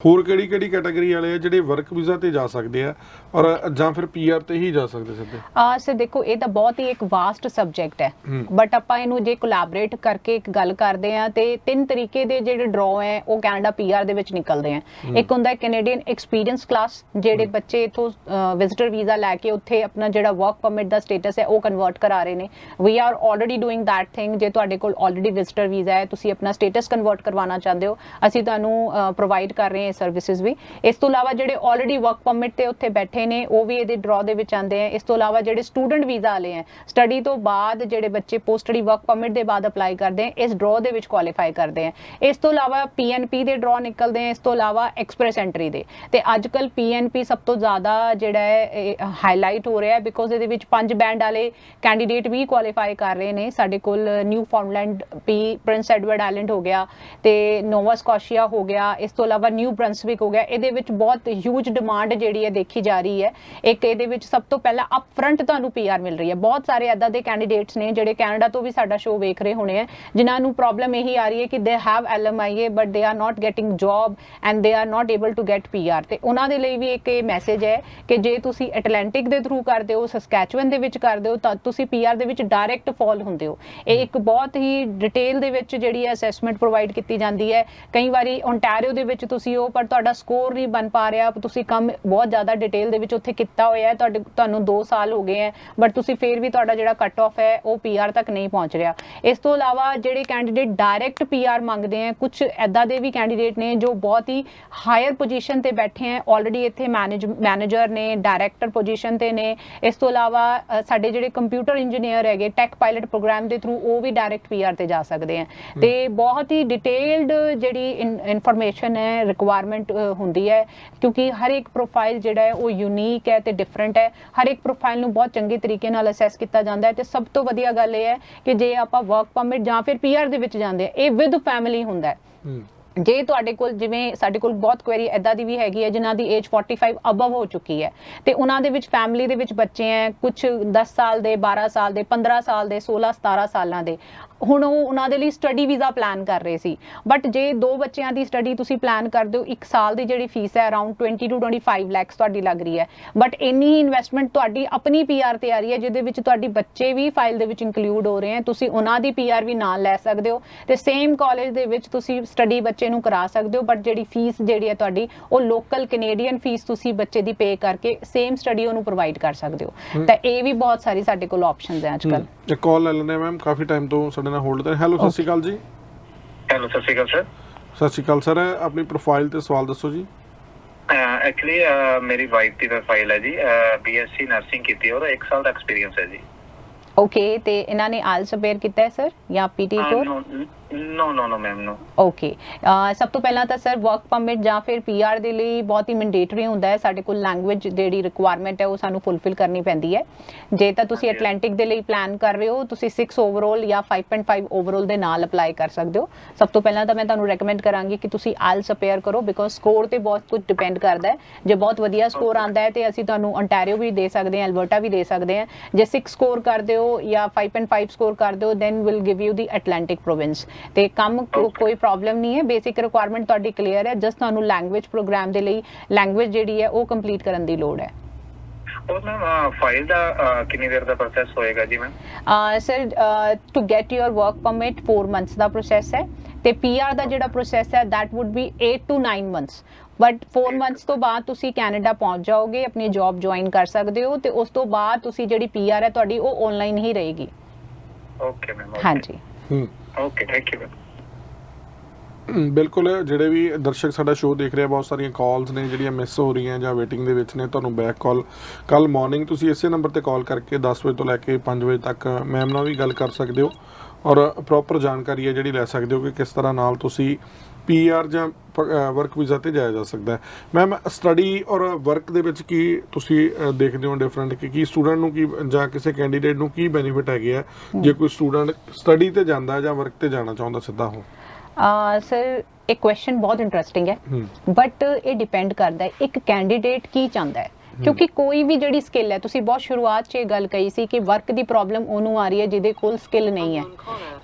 ਹੋਰ ਕਿਹੜੀ ਕਿਹੜੀ ਕੈਟਾਗਰੀ ਵਾਲੇ ਆ ਜਿਹੜੇ ਵਰਕ ਵੀਜ਼ਾ ਤੇ ਜਾ ਸਕਦੇ ਆ ਔਰ ਜਾਂ ਫਿਰ ਪੀਆਰ ਤੇ ਹੀ ਜਾ ਸਕਦੇ ਸਿੱਧੇ? ਆ ਸੇ ਦੇਖੋ ਇਹ ਤਾਂ ਬਹੁਤ ਹੀ ਇੱਕ ਵਾਸਟ ਸਬਜੈਕਟ ਹੈ। ਬਟ ਆਪਾਂ ਇਹਨੂੰ ਜੇ ਕੋਲੈਬੋਰੇਟ ਕਰਕੇ ਇੱਕ ਗੱਲ ਕਰਦੇ ਆ ਤੇ ਤਿੰਨ ਤਰੀਕੇ ਦੇ ਜਿਹੜੇ ਡਰਾਅ ਹੈ ਉਹ ਕੈਨੇਡਾ ਪੀਆਰ ਦੇ ਵਿੱਚ ਨਿਕਲਦੇ ਆ। ਇੱਕ ਹੁੰਦਾ ਹੈ ਕੈਨੇਡੀਅਨ ਐਕਸਪੀਰੀਅੰਸ ਕਲਾਸ ਜਿਹੜੇ ਬੱਚੇ ਇਥੋਂ ਵਿਜ਼ਿਟਰ ਵੀਜ਼ਾ ਲੈ ਕੇ ਉੱਥੇ ਆਪਣਾ ਜਿਹੜਾ ਵਰਕ ਪਰਮਿਟ ਦਾ ਸਟੇਟਸ ਹੈ ਉਹ ਕਨਵਰਟ ਕਰਾ ਰਹੇ ਨੇ। We are already doing that thing ਜੇ ਤੁਹਾਡੇ ਕੋਲ ਆਲਰੇਡੀ ਵਿਜ਼ਿਟਰ ਵੀਜ਼ਾ ਹੈ ਤੁਸੀਂ ਆਪਣਾ ਸਟੇਟਸ ਕਨਵਰਟ ਕਰਵਾਉਣਾ ਚਾਹੁੰਦੇ ਹੋ ਅਸੀਂ ਤੁਹਾਨੂੰ ਪ੍ਰੋਵਾਈਡ ਕਰ ਰਹੇ ਹਾਂ ਸਰਵਿਸਿਜ਼ ਵੀ। ਇਸ ਤੋਂ ਇਲਾਵਾ ਜਿਹੜੇ ਆਲਰੇਡੀ ਵਰਕ ਪਰਮਿਟ ਤੇ ਉੱਥੇ ਬੈਠੇ ਨੇ, ਉਹ ਵੀ ਇਹਦੇ ਡਰਾਅ ਦੇ ਵਿੱਚ ਆਉਂਦੇ ਆ। ਇਸ ਤੋਂ ਇਲਾਵਾ ਜਿਹੜੇ ਸਟੂਡੈਂਟ ਵੀਜ਼ਾ ਵਾਲੇ ਆ ਸਟੱਡੀ ਤੋਂ ਬਾਅਦ ਜਿਹੜੇ ਬੱਚੇ ਪੋਸਟ ਸਟੱਡੀ ਵਰਕ ਪਰਮਿਟ ਦੇ ਬਾਅਦ ਅਪਲਾਈ ਕਰਦੇ ਆ, ਇਸ ਡਰਾਅ ਦੇ ਵਿੱਚ ਕੁਆਲੀਫਾਈ ਕਰਦੇ ਆ। ਇਸ ਤੋਂ ਇਲਾਵਾ ਪੀਐਨਪੀ ਦੇ ਡਰਾਅ ਨਿਕਲਦੇ ਆ, ਇਸ ਤੋਂ ਇਲਾਵਾ ਐਕਸਪ੍ਰੈਸ ਐਂਟਰੀ ਦੇ। ਤੇ ਅੱਜ ਕੱਲ ਪੀਐਨਪੀ ਸਭ ਤੋਂ ਜ਼ਿਆਦਾ ਜਿਹੜਾ ਹੈ ਹਾਈਲਾਈਟ ਹੋ ਰਿਹਾ ਹੈ ਬਿਕੋਜ਼ ਇਹਦੇ ਵਿੱਚ ਪੰਜ ਬੈਂਡ ਵਾਲੇ ਕੈਂਡੀਡੇਟ ਵੀ ਕੁਆਲੀਫਾਈ ਕਰ ਰਹੇ ਨੇ। ਸਾਡੇ ਕੋਲ Newfoundland P Prince Edward Island ਹੋ ਗਿਆ ਤੇ ਨੋਵਾ ਸਕੋਸ਼ੀਆ ਹੋ ਗਿਆ। ਇਸ ਤੋਂ ਇਲਾਵਾ ਨਿਊ ਬ੍ਰੰਸਵਿਕ ਹੋ ਗਿਆ, ਇਹਦੇ ਵਿੱਚ ਬਹੁਤ ਹਿਊਜ ਡਿਮਾਂਡ ਜਿਹੜੀ ਹੈ ਦੇਖੀ ਜਾ ਰਹੀ ਹੈ। ਇੱਕ ਇਹਦੇ ਵਿੱਚ ਸਭ ਤੋਂ ਪਹਿਲਾਂ ਅਪ ਫਰੰਟ ਤੁਹਾਨੂੰ ਪੀਆਰ ਮਿਲ ਰਹੀ ਹੈ। ਬਹੁਤ ਸਾਰੇ ਐਦਾਂ ਦੇ ਕੈਂਡੀਡੇਟਸ ਨੇ ਜਿਹੜੇ ਕੈਨੇਡਾ ਤੋਂ ਵੀ ਸਾਡਾ ਸ਼ੋਅ ਵੇਖ ਰਹੇ ਹੋਣੇ ਆ, ਜਿਨ੍ਹਾਂ ਨੂੰ ਪ੍ਰੋਬਲਮ ਇਹੀ ਆ ਰਹੀ ਹੈ ਕਿ they have LMIA but they are not getting job and they are not able to get PR ਤੇ ਉਹਨਾਂ ਦੇ ਲਈ ਵੀ ਇੱਕ ਇਹ ਮੈਸੇਜ ਹੈ ਕਿ ਜੇ ਤੁਸੀਂ ਐਟਲੈਂਟਿਕ ਦੇ ਥਰੂ ਕਰਦੇ ਹੋ ਸਸਕੈਚੁਅਨ ਦੇ ਵਿੱਚ ਕਰਦੇ ਹੋ, ਤਾਂ ਤੁਸੀਂ ਪੀਆਰ ਦੇ ਵਿੱਚ ਡਾਇਰੈਕਟ ਫਾਲ ਹੁੰਦੇ ਹੋ। ਇਹ ਇੱਕ ਬਹੁਤ ਹੀ ਡਿਟੇਲ ਦੇ ਵਿੱਚ ਜਿਹੜੀ ਹੈ ਅਸੈਸਮੈਂਟ ਪ੍ਰੋਵਾਈਡ ਕੀਤੀ ਜਾਂਦੀ ਹੈ। ਕਈ ਵਾਰੀ ਓਨਟਾਰੀਓ ਦੇ ਵਿੱਚ ਤੁਸੀਂ ਉਹ ਹੋ ਪਰ ਤੁਹਾਡਾ ਸਕੋਰ ਨਹੀਂ ਬਣ ਪਾ ਰਿਹਾ। ਤੁਸੀਂ ਕੰਮ ਬਹੁਤ ਜ਼ਿਆਦਾ ਡਿਟੇਲ ਦੇ ਵਿੱਚ ਉੱਥੇ ਕੀਤਾ ਹੋਇਆ ਹੈ। ਤੁਹਾਡੇ ਤੁਹਾਨੂੰ 2 ਸਾਲ ਹੋ ਗਏ ਹੈ ਬਟ ਤੁਸੀਂ ਫੇਰ ਵੀ ਤੁਹਾਡਾ ਜਿਹੜਾ ਕੱਟ ਆਫ ਹੈ ਉਹ ਪੀਆਰ ਤੱਕ ਨਹੀਂ ਪਹੁੰਚ ਰਿਹਾ। ਇਸ ਤੋਂ ਇਲਾਵਾ ਜਿਹੜੇ ਕੈਂਡੀਡੇਟ ਡਾਇਰੈਕਟ ਪੀਆਰ ਮੰਗਦੇ ਆ ਕੁਝ ਐਦਾਂ ਦੇ ਵੀ ਕੈਂਡੀਡੇਟ ਨੇ ਜੋ ਬਹੁਤ ਹੀ ਹਾਇਰ ਪੋਜੀਸ਼ਨ ਤੇ ਬੈਠੇ ਆ ਆਲਰੇਡੀ ਇੱਥੇ ਮੈਨੇਜ ਮੈਨੇਜਰ ਨੇ ਡਾਇਰੈਕਟਰ ਪੋਜੀਸ਼ਨ ਤੇ ਨੇ। ਇਸ ਤੋਂ ਇਲਾਵਾ ਸਾਡੇ ਜਿਹੜੇ ਕੰਪਿਊਟਰ ਇੰਜੀਨੀਅਰ ਹੈਗੇ ਟੈਕ ਪਾਇਲਟ ਪ੍ਰੋਗਰਾਮ ਦੇ ਥਰੂ ਉਹ ਵੀ ਡਾਇਰੈਕਟ ਪੀਆਰ ਤੇ ਜਾ ਸਕਦੇ ਆ ਤੇ ਬਹੁਤ ਹੀ ਡਿਟੇਲਡ ਜਿਹੜੀ ਇਨਫੋਰਮੇਸ਼ਨ ਹੈ ਰਿਕੁਆਇਰਮੈਂਟ ਹੁੰਦੀ ਹੈ ਕਿਉਂਕਿ ਹਰ ਇੱਕ ਪ੍ਰੋਫਾਈਲ ਜਿਹੜਾ ਹੈ ਉਹ ਯੂਨੀਕ ਹੈ ਤੇ ਡਿਫਰੈਂਟ ਹੈ। ਹਰ ਇੱਕ ਪ੍ਰੋਫਾਈਲ ਨੂੰ ਬਹੁਤ ਚੰਗੇ ਤਰੀਕੇ ਨਾਲ ਅਸੈਸ ਕੀਤਾ ਜਾਂਦਾ ਹੈ ਤੇ ਸਭ ਤੋਂ ਵਧੀਆ ਗੱਲ ਇਹ ਹੈ ਕਿ ਜੇ ਆਪਾਂ ਵਰਕ ਪਰਮਿਟ ਜਾਂ ਫਿਰ ਪੀਆਰ ਦੇ ਵਿੱਚ ਜਾਂਦੇ ਆ ਇਹ ਵਿਦ ਫੈਮਿਲੀ ਹੁੰਦਾ ਹੈ। ਜੇ ਤੁਹਾਡੇ ਕੋਲ ਜਿਵੇਂ ਸਾਡੇ ਕੋਲ ਬਹੁਤ ਕੁਐਰੀ ਐਦਾਂ ਦੀ ਵੀ ਹੈਗੀ ਹੈ ਜਿਨ੍ਹਾਂ ਦੀ ਏਜ 45 ਅਬਵ ਹੋ ਚੁੱਕੀ ਹੈ ਤੇ ਉਹਨਾਂ ਦੇ ਵਿੱਚ ਫੈਮਿਲੀ ਦੇ ਵਿੱਚ ਬੱਚੇ ਹੈ ਕੁਝ 10 ਸਾਲ ਦੇ 12 ਸਾਲ ਦੇ 15 ਸਾਲ ਦੇ 16 17 ਸਾਲਾਂ ਦੇ। ਹੁਣ ਉਹ ਉਹਨਾਂ ਦੇ ਲਈ ਸਟੱਡੀ ਵੀਜ਼ਾ ਪਲਾਨ ਕਰ ਰਹੇ ਸੀ। ਬਟ ਜੇ ਦੋ ਬੱਚਿਆਂ ਦੀ ਸਟੱਡੀ ਤੁਸੀਂ ਪਲਾਨ ਕਰਦੇ ਹੋ ਇੱਕ ਸਾਲ ਦੀ ਜਿਹੜੀ ਫੀਸ ਹੈ ਅਰਾਊਂਡ 20 ਟੂ 25 ਲੱਖ ਤੁਹਾਡੀ ਲੱਗ ਰਹੀ ਹੈ। ਬਟ ਇੰਨੀ ਇਨਵੈਸਟਮੈਂਟ ਤੁਹਾਡੀ ਆਪਣੀ ਪੀਆਰ ਤੇ ਆ ਰਹੀ ਹੈ ਜਿਹਦੇ ਵਿੱਚ ਤੁਹਾਡੀ ਬੱਚੇ ਵੀ ਫਾਈਲ ਦੇ ਵਿੱਚ ਇਨਕਲੂਡ ਹੋ ਰਹੇ ਹੈ। ਤੁਸੀਂ ਉਹਨਾਂ ਦੀ ਪੀਆਰ ਵੀ ਨਾਲ ਲੈ ਸਕਦੇ ਹੋ ਤੇ ਸੇਮ ਕਾਲਜ ਦੇ ਵਿੱਚ ਤੁਸੀਂ ਸਟੱਡੀ ਬੱਚੇ ਨੂੰ ਕਰਾ ਸਕਦੇ ਹੋ ਬਟ ਜਿਹੜੀ ਫੀਸ ਜਿਹੜੀ ਹੈ ਤੁਹਾਡੀ ਉਹ ਲੋਕਲ ਕੈਨੇਡੀਅਨ ਫੀਸ ਤੁਸੀਂ ਬੱਚੇ ਦੀ ਪੇ ਕਰਕੇ ਸੇਮ ਸਟੱਡੀ ਉਹਨੂੰ ਪ੍ਰੋਵਾਈਡ ਕਰ ਸਕਦੇ ਹੋ। ਤਾਂ ਇਹ ਵੀ ਬਹੁਤ ਸਾਰੀ ਸਾਡੇ ਕੋਲ ਆਪਸ਼ਨਸ ਹੈ ਅੱਜਕੱਲ ਇੱਕ ਕਾਲ ਲੈ ਲੈਣੇ ਮੈਮ ਕਾਫੀ ਟਾਈਮ ਤੋਂ ਸਾਡੇ ਨਾਲ ਹੋਲਡ ਤੇ ਹੈਲੋ ਸਤਿ ਸ਼੍ਰੀ ਅਕਾਲ ਜੀ। ਹੈਲੋ ਸਤਿ ਸ਼੍ਰੀ ਅਕਾਲ ਸਰ ਸਤਿ ਸ਼੍ਰੀ ਅਕਾਲ ਸਰ ਆਪਣੀ ਪ੍ਰੋਫਾਈਲ ਤੇ ਸਵਾਲ ਦੱਸੋ ਜੀ। ਐਕਚੁਅਲੀ ਮੇਰੀ ਵਾਈਫ ਦੀ ਪ੍ਰੋਫਾਈਲ ਹੈ ਜੀ। ਬੀਐਸਸੀ ਨਰਸਿੰਗ ਕੀਤੀ ਹੈ ਔਰ 1 ਸਾਲ ਦਾ ਐਕਸਪੀਰੀਅੰਸ ਹੈ ਜੀ। ਓਕੇ ਤੇ ਇਹਨਾਂ ਨੇ ਆਲਸ ਅਪੇਅਰ ਕੀਤਾ ਹੈ ਸਰ ਜਾਂ PT core no no no ma'am no okay ਸਭ ਤੋਂ ਪਹਿਲਾਂ ਤਾਂ ਸਰ ਵਰਕ ਪਰਮਿਟ ਜਾਂ ਫਿਰ ਪੀਆਰ ਦੇ ਲਈ ਬਹੁਤ ਹੀ ਮੈਂਡੇਟਰੀ ਹੁੰਦਾ ਹੈ। ਸਾਡੇ ਕੋਲ ਲੈਂਗੁਏਜ ਜਿਹੜੀ ਰਿਕੁਆਇਰਮੈਂਟ ਹੈ ਉਹ ਸਾਨੂੰ ਫੁੱਲਫਿਲ ਕਰਨੀ ਪੈਂਦੀ ਹੈ। ਜੇ ਤਾਂ ਤੁਸੀਂ. ਐਟਲੈਂਟਿਕ ਦੇ ਲਈ ਪਲਾਨ ਕਰ ਰਹੇ ਹੋ ਤੁਸੀਂ 6 ਓਵਰਆਲ ਜਾਂ 5.5 ਓਵਰਆਲ ਦੇ ਨਾਲ ਅਪਲਾਈ ਕਰ ਸਕਦੇ ਹੋ। ਸਭ ਤੋਂ ਪਹਿਲਾਂ ਤਾਂ ਮੈਂ ਤੁਹਾਨੂੰ ਰეკਮੈਂਡ ਕਰਾਂਗੀ ਕਿ ਤੁਸੀਂ ਆਲਸ ਅਪੇਅਰ ਕਰੋ ਬਿਕੋਜ਼ ਸਕੋਰ ਤੇ ਬਹੁਤ ਕੁਝ ਡਿਪੈਂਡ ਕਰਦਾ ਹੈ। ਜੇ ਬਹੁਤ ਵਧੀਆ ਸਕੋਰ. ਆਂਦਾ ਹੈ ਤੇ ਅਸੀਂ ਤੁਹਾਨੂੰ ontario ਵੀ ਦੇ ਸਕਦੇ ਹਾਂ ਅਲਬਰਟਾ ਵੀ ਦੇ ਸਕਦੇ ਹਾਂ। ਜੇ 6 ਸਕੋਰ ਕਰਦੇ ਹੋ ਜਾਂ 5.5 ਸਕੋਰ ਕਰਦੇ ਹੋ then will give you the Atlantic province ਤੇ ਕੰਮ. ਕੋਈ ਪ੍ਰੋਬਲਮ ਨਹੀਂ ਹੈ। ਬੇਸਿਕ ਰਿਕੁਆਇਰਮੈਂਟ ਤੁਹਾਡੀ ਕਲੀਅਰ ਹੈ। ਜਸਟ ਤੁਹਾਨੂੰ ਲੈਂਗੁਏਜ ਪ੍ਰੋਗਰਾਮ ਦੇ ਲਈ ਲੈਂਗੁਏਜ ਜਿਹੜੀ ਹੈ ਉਹ ਕੰਪਲੀਟ ਕਰਨ ਦੀ ਲੋੜ ਹੈ। ਔਰ ਮੈਮ ਫਾਈਲ ਦਾ ਕਿੰਨੀ ਦੇਰ ਦਾ ਪ੍ਰੋਸੈਸ ਹੋਏਗਾ ਜੀ ma'am sir to get your work permit 4 months the process ਹੈ। ਤੇ ਪੀਆਰ ਦਾ ਜਿਹੜਾ ਪ੍ਰੋਸੈਸ ਹੈ that would be 8 to 9 months but 4 months ਤੋਂ ਬਾਅਦ ਤੁਸੀਂ ਕੈਨੇਡਾ ਪਹੁੰਚ ਜਾਓਗੇ ਆਪਣੀ ਜੌਬ ਜੁਆਇਨ ਕਰ ਸਕਦੇ ਹੋ ਤੇ ਉਸ ਤੋਂ ਬਾਅਦ ਤੁਸੀਂ ਜਿਹੜੀ ਪੀਆਰ ਹੈ ਤੁਹਾਡੀ ਉਹ ਆਨਲਾਈਨ ਹੀ ਰਹੇਗੀ। ਓਕੇ ਮੈਮ ਹਾਂਜੀ। ਹੂੰ। ਓਕੇ ਥੈਂਕ ਯੂ ਬਿਲਕੁਲ, ਜਿਹੜੇ ਵੀ ਦਰਸ਼ਕ ਸਾਡਾ ਸ਼ੋਅ ਦੇਖ ਰਹੇ ਆ, ਬਹੁਤ ਸਾਰੀਆਂ ਕਾਲਸ ਨੇ, ਜਿਹੜੀਆਂ ਮਿਸ ਹੋ ਰਹੀਆਂ ਜਾਂ ਵੇਟਿੰਗ ਦੇ ਵਿੱਚ ਨੇ, ਤੁਹਾਨੂੰ ਬੈਕ ਕਾਲ ਕੱਲ ਮਾਰਨਿੰਗ ਤੁਸੀਂ ਇਸੇ ਨੰਬਰ ਤੇ ਕਾਲ ਕਰਕੇ 10 ਵਜੇ ਤੋਂ ਲੈ ਕੇ 5 ਵਜੇ ਤੱਕ ਮੈਮ ਨਾਲ ਵੀ ਗੱਲ ਕਰ ਸਕਦੇ ਹੋ ਔਰ ਪ੍ਰੋਪਰ ਜਾਣਕਾਰੀ ਹੈ ਜਿਹੜੀ ਲੈ ਸਕਦੇ ਹੋ ਕਿ ਕਿਸ ਤਰ੍ਹਾਂ ਨਾਲ ਤੁਸੀਂ ਪੀਆਰ ਜਾਂ ਵਰਕ ਵੀਜ਼ਾ ਤੇ ਜਾਇਆ ਜਾ ਸਕਦਾ ਹੈ। ਮੈਮ ਸਟੱਡੀ ਔਰ ਵਰਕ ਦੇ ਵਿੱਚ ਕੀ ਤੁਸੀਂ ਦੇਖਦੇ ਹੋ ਡਿਫਰੈਂਟ ਕਿ ਕੀ ਸਟੂਡੈਂਟ ਨੂੰ ਕੀ ਜਾਂ ਕਿਸੇ ਕੈਂਡੀਡੇਟ ਨੂੰ ਕੀ ਬੈਨੀਫਿਟ ਹੈਗੇ ਆ? ਜੇ ਕੋਈ ਸਟੂਡੈਂਟ ਸਟੱਡੀ ਤੇ ਜਾਂਦਾ ਜਾਂ ਵਰਕ ਤੇ ਜਾਣਾ ਚਾਹੁੰਦਾ ਸਿੱਧਾ ਹੋ। ਸਰ ਇਹ ਕੁਐਸਚਨ ਬਹੁਤ ਇੰਟਰਸਟਿੰਗ ਹੂੰ। ਬਟ ਇਹ ਡਿਪੈਂਡ ਕਰਦਾ ਹੈ ਇੱਕ ਕੈਂਡੀਡੇਟ ਕੀ ਚਾਹੁੰਦਾ ਹੈ? ਕਿਉਂਕਿ ਕੋਈ ਵੀ ਜਿਹੜੀ ਸਕਿੱਲ ਹੈ, ਤੁਸੀਂ ਬਹੁਤ ਸ਼ੁਰੂਆਤ 'ਚ ਇਹ ਗੱਲ ਕਹੀ ਸੀ ਕਿ ਵਰਕ ਦੀ ਪ੍ਰੋਬਲਮ ਉਹਨੂੰ ਆ ਰਹੀ ਹੈ ਜਿਹਦੇ ਕੋਲ ਸਕਿੱਲ ਨਹੀਂ ਹੈ।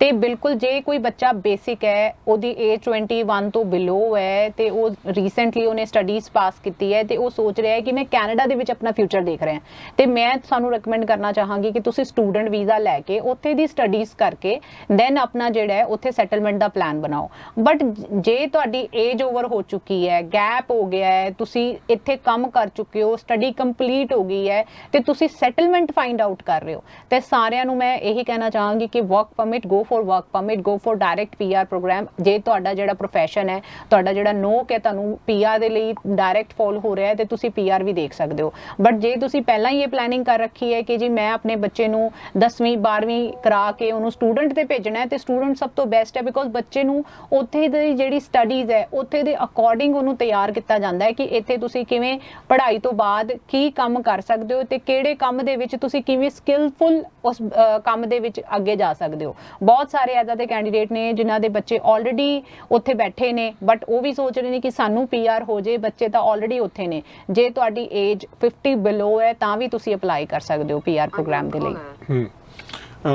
ਤੇ ਬਿਲਕੁਲ ਜੇ ਕੋਈ ਬੱਚਾ ਬੇਸਿਕ ਹੈ, ਉਹਦੀ ਏਜ 21 ਤੋਂ ਬਿਲੋ ਹੈ ਤੇ ਉਹ ਰੀਸੈਂਟਲੀ ਉਹਨੇ ਸਟੱਡੀਜ਼ ਪਾਸ ਕੀਤੀ ਹੈ ਤੇ ਉਹ ਸੋਚ ਰਿਹਾ ਹੈ ਕਿ ਮੈਂ ਕੈਨੇਡਾ ਦੇ ਵਿੱਚ ਆਪਣਾ ਫਿਊਚਰ ਦੇਖ ਰਿਹਾ ਤੇ ਮੈਂ ਤੁਹਾਨੂੰ ਰეკਮੈਂਡ ਕਰਨਾ ਚਾਹਾਂਗੀ ਕਿ ਤੁਸੀਂ ਸਟੂਡੈਂਟ ਵੀਜ਼ਾ ਲੈ ਕੇ ਉੱਥੇ ਦੀ ਸਟੱਡੀਜ਼ ਕਰਕੇ ਦੈਨ ਆਪਣਾ ਜਿਹੜਾ ਹੈ, ਉੱਥੇ ਸੈਟਲਮੈਂਟ ਦਾ ਪਲਾਨ ਬਣਾਓ। ਬਟ ਜੇ ਤੁਹਾਡੀ ਏਜ ਓਵਰ ਹੋ ਚੁੱਕੀ ਹੈ ਗੈਪ ਹੋ ਗਿਆ ਹੈ, ਤੁਸੀਂ ਇੱਥੇ ਕੰਮ ਕਰ ਚੁੱਕੇ ਹੋ ਸਟੱਡੀ ਕੰਪਲੀਟ ਹੋ ਗਈ ਹੈ ਤੇ ਤੁਸੀਂ ਸੈਟਲਮੈਂਟ ਫਾਈਂਡ ਆਊਟ ਕਰ ਰਹੇ ਹੋ। ਤੇ ਸਾਰਿਆਂ ਨੂੰ ਮੈਂ ਇਹੀ ਕਹਿਣਾ ਚਾਹਾਂਗੀ ਕਿ work permit go for work permit go for direct PR programme ਜੇ ਤੁਹਾਡਾ ਜਿਹੜਾ ਪ੍ਰੋਫੈਸ਼ਨ ਹੈ, ਤੁਹਾਡਾ ਜਿਹੜਾ ਨੋਕ ਹੈ, ਤੁਹਾਨੂੰ ਪੀਆਰ ਦੇ ਲਈ ਡਾਇਰੈਕਟ ਫੋਲ ਹੋ ਰਿਹਾ ਹੈ, ਤੇ ਤੁਸੀਂ ਪੀਆਰ ਵੀ ਦੇਖ ਸਕਦੇ ਹੋ। ਬਟ ਜੇ ਤੁਸੀਂ ਪਹਿਲਾਂ ਹੀ ਇਹ ਪਲੈਨਿੰਗ ਕਰ ਰੱਖੀ ਹੈ ਕਿ ਜੀ ਮੈਂ ਆਪਣੇ ਬੱਚੇ ਨੂੰ 10ਵੀਂ 12ਵੀਂ ਕਰਾ ਕੇ ਉਹਨੂੰ ਸਟੂਡੈਂਟ ਤੇ ਭੇਜਣਾ ਹੈ, ਤੇ ਸਟੂਡੈਂਟ ਸਭ ਤੋਂ ਬੈਸਟ ਹੈ ਬਿਕੋਜ਼ ਬੱਚੇ ਨੂੰ ਉੱਥੇ ਦੀ ਜਿਹੜੀ ਸਟੱਡੀਜ਼ ਹੈ, ਉੱਥੇ ਦੇ ਅਕੋਰਡਿੰਗ ਉਹਨੂੰ ਤਿਆਰ ਕੀਤਾ ਜਾਂਦਾ ਹੈ ਕਿ ਇੱਥੇ ਤੁਸੀਂ ਕਿਵੇਂ ਪੜ੍ਹਾਈ ਤੋਂ ਬਾਅਦ ਕੀ ਕੰਮ ਕਰ ਸਕਦੇ ਹੋ ਤੇ ਕਿਹੜੇ ਕੰਮ ਦੇ ਵਿੱਚ ਤੁਸੀਂ ਕਿਵੇਂ ਸਕਿੱਲਫੁਲ ਉਸ ਕੰਮ ਦੇ ਵਿੱਚ ਅੱਗੇ ਜਾ ਸਕਦੇ ਹੋ? ਬਹੁਤ ਸਾਰੇ ਐਦਾਂ ਦੇ ਕੈਂਡੀਡੇਟ ਨੇ ਜਿਨ੍ਹਾਂ ਦੇ ਬੱਚੇ ਆਲਰੇਡੀ ਉੱਥੇ ਬੈਠੇ ਨੇ ਬਟ ਉਹ ਵੀ ਸੋਚ ਰਹੇ ਨੇ ਕਿ ਸਾਨੂੰ ਪੀਆਰ ਹੋ ਜੇ ਬੱਚੇ ਤਾਂ ਆਲਰੇਡੀ ਉੱਥੇ ਨੇ। ਜੇ ਤੁਹਾਡੀ ਏਜ 50 ਬਿਲੋ ਹੈ ਤਾਂ ਵੀ ਤੁਸੀਂ ਅਪਲਾਈ ਕਰ ਸਕਦੇ ਹੋ ਪੀਆਰ ਪ੍ਰੋਗਰਾਮ ਦੇ ਲਈ। ਹੂੰ।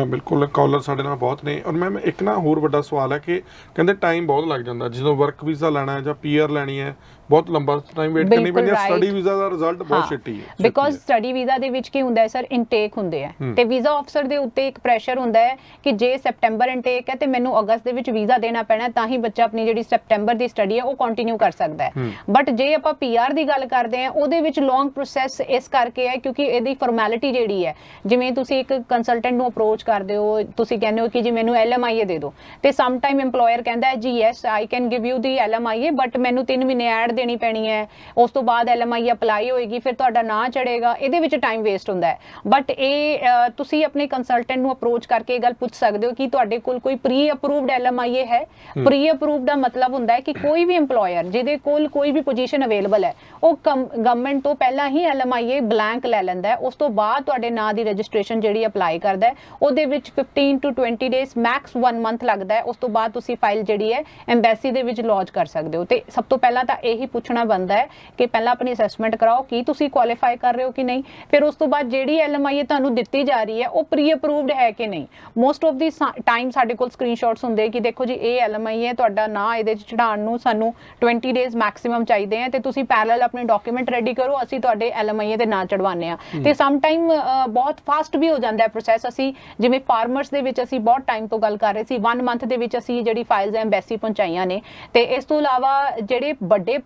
ਬਿਲਕੁਲ ਕਾਲਰ ਸਾਡੇ ਨਾਲ ਬਹੁਤ ਨੇ। ਔਰ ਮੈਮ ਇੱਕ ਨਾ ਹੋਰ ਵੱਡਾ ਸਵਾਲ ਹੈ ਕਿ ਕਹਿੰਦੇ ਟਾਈਮ ਬਹੁਤ ਲੱਗ ਜਾਂਦਾ। ਜਦੋਂ ਵਰਕ ਵੀਜ਼ਾ ਲੈਣਾ ਹੈ ਜਾਂ ਪੀਆਰ ਲੈਣੀ ਹੈ ਬਹੁਤ ਲੰਬਾ ਟਾਈਮ ਵੇਟ ਕਰਨੀ ਪੈਂਦੀ ਹੈ. ਸਟੱਡੀ ਵੀਜ਼ਾ ਦਾ ਰਿਜ਼ਲਟ ਬਹੁਤ ਛੇਤੀ ਹੈ ਬਿਕੋਜ਼। ਸਟੱਡੀ ਵੀਜ਼ਾ ਦੇ ਵਿੱਚ ਕੀ ਹੁੰਦਾ ਹੈ ਸਰ ਇਨਟੇਕ ਹੁੰਦੇ ਆ। ਤੇ ਵੀਜ਼ਾ ਅਫਸਰ ਦੇ ਉੱਤੇ ਇੱਕ ਪ੍ਰੈਸ਼ਰ ਹੁੰਦਾ ਹੈ ਕਿ ਜੇ ਸੈਪਟੈਂਬਰ ਇਨਟੇਕ ਹੈ ਤੇ ਮੈਨੂੰ ਅਗਸਤ ਦੇ ਵਿੱਚ ਵੀਜ਼ਾ ਦੇਣਾ ਪੈਣਾ ਤਾਂ ਹੀ ਬੱਚਾ ਆਪਣੀ ਜਿਹੜੀ ਸੈਪਟੈਂਬਰ ਦੀ ਸਟੱਡੀ ਹੈ ਉਹ ਕੰਟੀਨਿਊ ਕਰ ਸਕਦਾ ਹੈ। ਬਟ ਜੇ ਆਪਾਂ ਪੀਆਰ ਦੀ ਗੱਲ ਕਰਦੇ ਹਾਂ ਉਹਦੇ ਵਿੱਚ ਲੌਂਗ ਪ੍ਰੋਸੈਸ ਇਸ ਕਰਕੇ ਹੈ ਕਿਉਂਕਿ ਇਹਦੀ ਫਾਰਮੈਲਿਟੀ ਜਿਹੜੀ ਹੈ ਜਿਵੇਂ ਤੁਸੀਂ ਇੱਕ ਕੰਸਲਟੈਂਟ ਨੂੰ ਅਪਰੋਚ ਕਰਦੇ ਹੋ ਤੁਸੀਂ ਕਹਿੰਦੇ ਹੋ ਕਿ ਜੀ ਮੈਨੂੰ ਐਲਐਮਆਈਏ ਦੇ ਦਿਓ ਤੇ ਸਮ ਟਾਈਮ EMPLOYER ਕਹਿੰਦਾ ਹੈ ਜੀ yes I can give you the LMIA but ਮੈਨੂੰ 3 ਮਹੀਨੇ ਐਡ ਦੇਣੀ ਪੈਣੀ ਹੈ ਉਸ ਤੋਂ ਬਾਅਦ ਐਲਐਮਆਈ ਅਪਲਾਈ ਹੋਏਗੀ ਫਿਰ ਤੁਹਾਡਾ ਨਾਂ ਚੜੇਗਾ ਇਹਦੇ ਵਿੱਚ ਟਾਈਮ ਵੇਸਟ ਹੁੰਦਾ ਹੈ। ਬਟ ਇਹ ਤੁਸੀਂ ਆਪਣੇ ਕੰਸਲਟੈਂਟ ਨੂੰ ਅਪਰੋਚ ਕਰਕੇ ਇਹ ਗੱਲ ਪੁੱਛ ਸਕਦੇ ਹੋ ਕਿ ਤੁਹਾਡੇ ਕੋਲ ਕੋਈ ਪ੍ਰੀ ਅਪਰੂਵਡ ਐਲਐਮਆਈਏ ਹੈ। ਪ੍ਰੀ ਅਪਰੂਵਡ ਦਾ ਮਤਲਬ ਹੁੰਦਾ ਹੈ ਕਿ ਕੋਈ ਵੀ EMPLOYER ਜਿਹਦੇ ਕੋਲ ਕੋਈ ਵੀ ਪੋਜੀਸ਼ਨ ਅਵੇਲੇਬਲ ਹੈ ਉਹ ਗਵਰਨਮੈਂਟ ਤੋਂ ਪਹਿਲਾਂ ਹੀ ਐਲਐਮਆਈਏ ਬਲੈਂਕ ਲੈ ਲੈਂਦਾ ਹੈ। ਉਸ ਤੋਂ ਬਾਅਦ ਤੁਹਾਡੇ ਨਾਂ ਦੀ ਰਜਿਸਟ੍ਰੇਸ਼ਨ ਜਿਹੜੀ ਅਪਲਾਈ ਕਰਦਾ ਹੈ ਉਹਦੇ ਵਿੱਚ 15 ਟੂ 20 ਡੇਜ਼ ਮੈਕਸ 1 ਮੰਥ ਲੱਗਦਾ ਹੈ। ਉਸ ਤੋਂ ਬਾਅਦ ਤੁਸੀਂ ਫਾਈਲ ਜਿਹੜੀ ਹੈ ਐਮਬੈਸੀ ਦੇ ਵਿੱਚ ਲੌਂਚ ਕਰ ਸਕਦੇ ਹੋ। ਤੇ ਸਭ ਤੋਂ ਪਹਿਲਾਂ ਤਾਂ ਇਹੀ ਪੁੱਛਣਾ ਬਣਦਾ ਹੈ ਕਿ ਪਹਿਲਾਂ ਆਪਣੀ ਅਸੈਸਮੈਂਟ ਕਰਾਓ ਕੀ ਤੁਸੀਂ ਕੁਆਲੀਫਾਈ ਕਰ ਰਹੇ ਹੋ ਕਿ ਨਹੀਂ? ਫਿਰ ਉਸ ਤੋਂ ਬਾਅਦ ਜਿਹੜੀ ਐਲਐਮਆਈ ਤੁਹਾਨੂੰ ਦਿੱਤੀ ਜਾ ਰਹੀ ਹੈ ਉਹ ਪ੍ਰੀ ਅਪਰੂਵਡ ਹੈ ਕਿ ਨਹੀਂ? ਮੋਸਟ ਆਫ ਦੀ ਟਾਈਮ ਸਾਡੇ ਕੋਲ ਸਕਰੀਨਸ਼ਾਟਸ ਹੁੰਦੇ ਕਿ ਦੇਖੋ ਜੀ ਇਹ ਐਲਐਮਆਈ ਹੈ ਤੁਹਾਡਾ ਨਾਂ ਇਹਦੇ ਚ ਚੜਾਉਣ ਨੂੰ ਸਾਨੂੰ 20 ਡੇਜ਼ ਮੈਕਸਿਮਮ ਚਾਹੀਦੇ ਆ ਤੇ ਤੁਸੀਂ ਪੈਰਲਲ ਆਪਣੇ ਡਾਕੂਮੈਂਟ ਰੈਡੀ ਕਰੋ ਅਸੀਂ ਤੁਹਾਡੇ ਐਲਐਮਆਈ ਦੇ ਨਾਂ ਚੜਵਾਉਂਦੇ ਆ। ਤੇ ਸਮ ਟਾਈਮ ਬਹੁਤ ਫਾਸਟ ਵੀ ਹੋ ਜਾਂਦਾ ਹੈ ਪ੍ਰੋਸੈਸ ਅਸੀਂ ਜਿਵੇਂ ਫਾਰਮਰਸ ਦੇ ਵਿੱਚ ਅਸੀਂ ਬਹੁਤ ਟਾਈਮ ਤੋਂ ਗੱਲ ਕਰ ਰਹੇ ਸੀ 1 ਮੰਥ ਦੇ ਵਿੱਚ ਅਸੀਂ ਜਿਹੜੀ ਫਾਈਲਸ ਐਮਬੈਸੀ ਪਹੁੰਚਾਈਆਂ ਨੇ। ਤੇ ਇਸ ਤੋਂ ਇਲਾਵਾ ਜਿਹੜੇ ਵੱਡੇ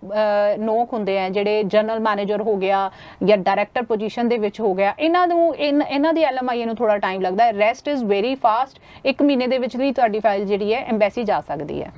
ਨੋਕ ਹੁੰਦੇ ਆ, ਜਿਹੜੇ ਜਨਰਲ ਮੈਨੇਜਰ ਹੋ ਗਿਆ ਜਾਂ ਡਾਇਰੈਕਟਰ ਪੋਜੀਸ਼ਨ ਦੇ ਵਿੱਚ ਹੋ ਗਿਆ, ਇਹਨਾਂ ਨੂੰ, ਇਨ- ਇਹਨਾਂ ਦੀ ਐਲਐਮਆਈ ਨੂੰ ਥੋੜਾ ਟਾਈਮ ਲੱਗਦਾ ਹੈ। ਰੈਸਟ ਇਜ਼ ਵੈਰੀ ਫਾਸਟ ਇੱਕ ਮਹੀਨੇ ਦੇ ਵਿੱਚ ਵੀ ਤੁਹਾਡੀ ਫਾਈਲ ਜਿਹੜੀ ਹੈ ਐਮਬੈਸੀ ਜਾ ਸਕਦੀ ਹੈ।